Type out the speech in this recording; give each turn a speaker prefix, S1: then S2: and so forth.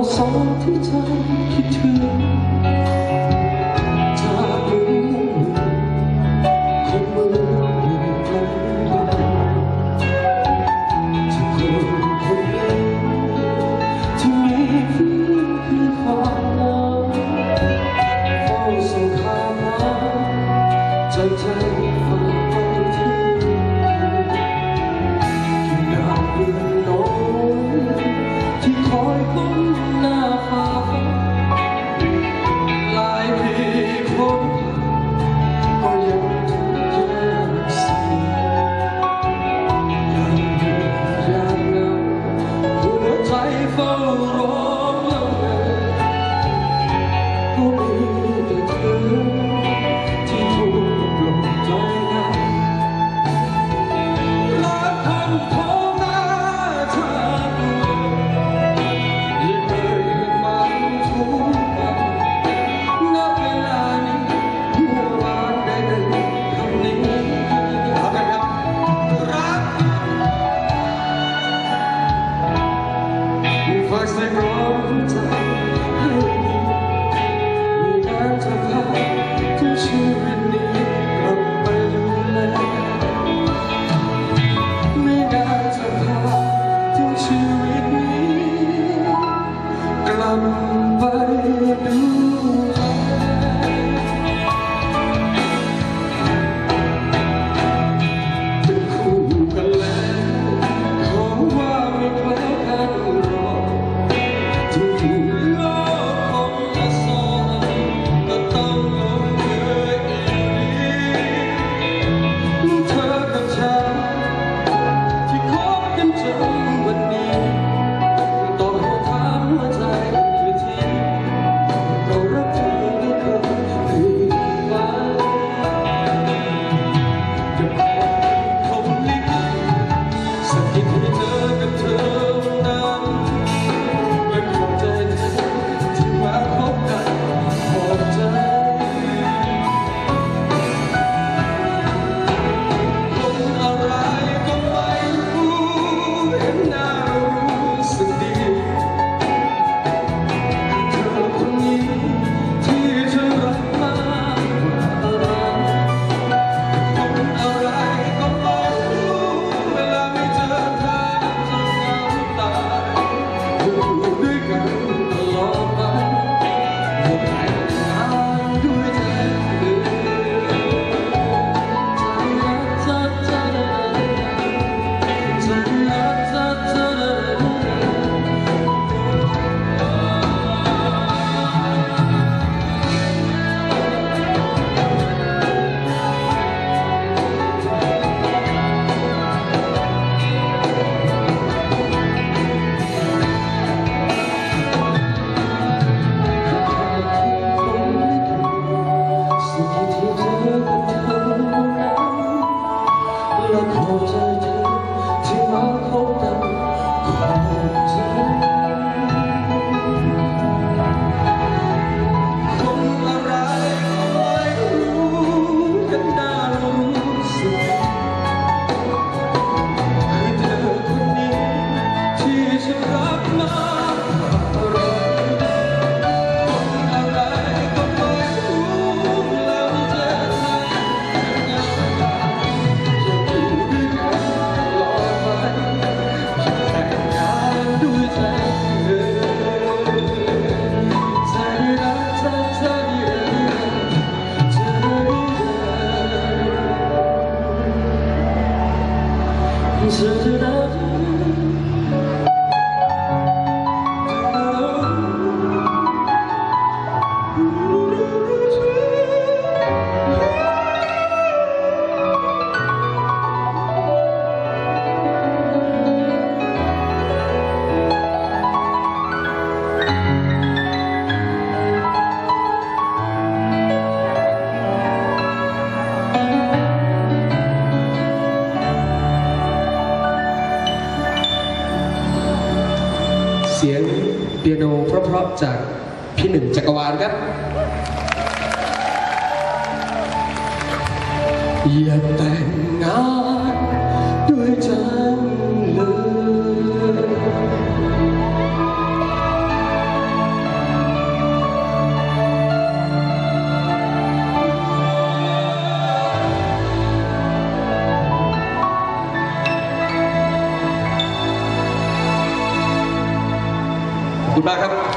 S1: Sans tes temps qui tuent Oh, down เพราะจากพี่
S2: หนึ่งจักรวาลครับ
S1: อย่าแต่งงานด้วยฉันเลย
S2: คุณมาครับ